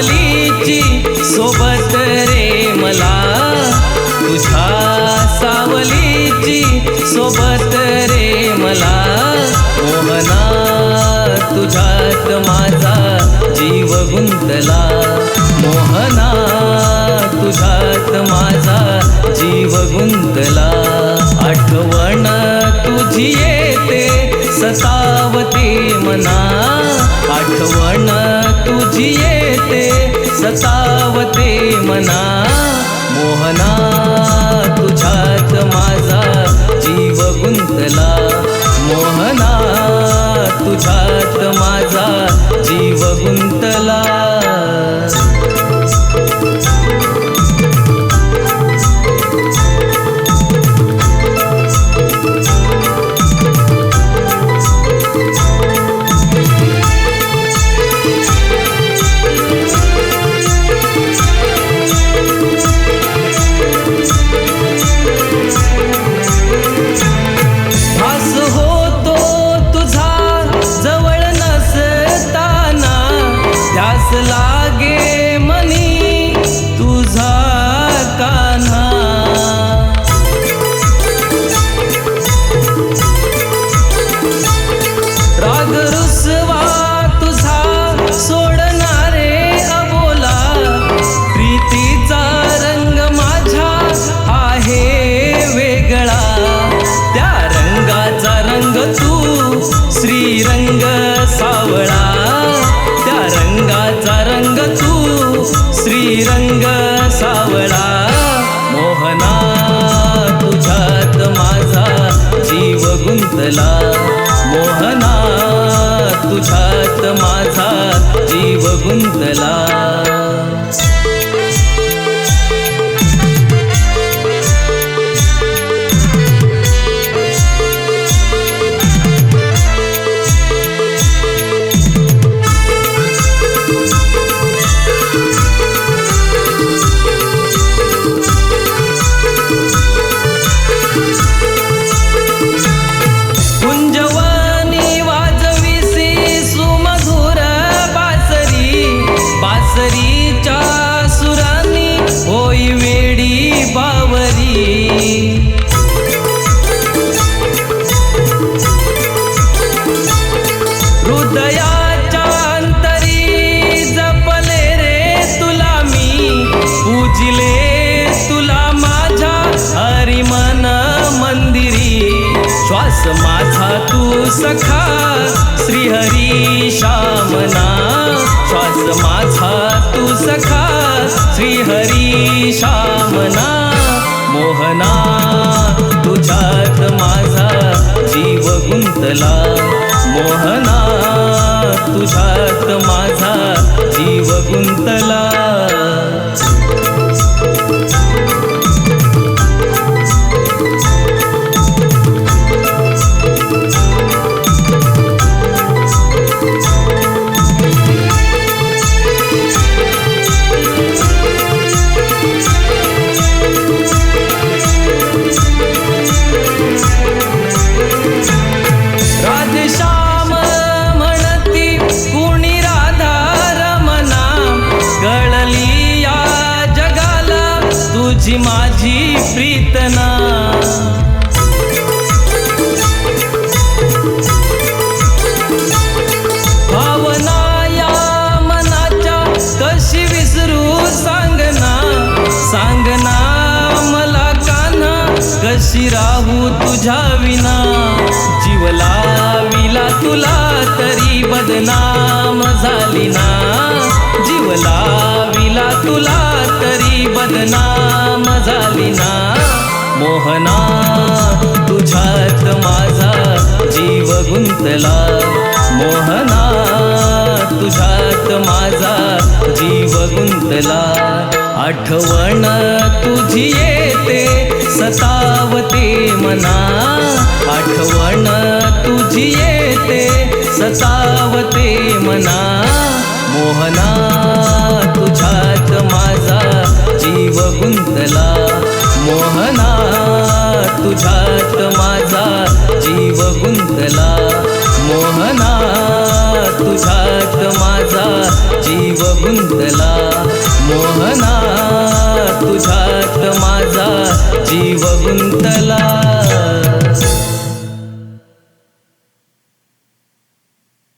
सावलीची सोबत रे मला. तुझ्या सावलीची सोबत रे मला. मोहना तुझ्यात माझा जीव गुंतला. मोहना तुझ्यात माझा जीव गुंतला. आठवण तुझी आठवण तुझी येते सतावते मना. मोहना तुझ्यात माझा रंग सावळा त्या रंगाचा रंग तू श्रीरंग सावळा. मोहना तुझ्यात माझा जीव गुंतला. मोहना तुझ्यात माझा सखा श्रीहरी श्यामना श्वास माझा तू सखा श्रीहरी श्यामना मोहना तुझ्यात माझा जीव गुंतला. मोहना तुझ्यात माझा जीव गुंतला. तुझी माझी प्रीतना. भावना या मनाच्या कशी विसरू सांगना. सांगना मला काना कशी राहू तुझ्या विना. जीवला विला तुला तरी बदनाम झाली ना. जीवला विला तुला तरी बदनाम झाली ना मोहना तुझ्यात माझा जीव गुंतला. मोहना तुझ्यात माझा जीव गुंतला. आठवण तुझी येते सतावते मना. आठवण तुझी येते सतावते मना. मोहना गुंतला. मोहना तुझ्यात माझा जीव गुंतला. मोहना तुझ्यात माझा जीव गुंतला. मोहना तुझ्यात माझा जीव गुंतला.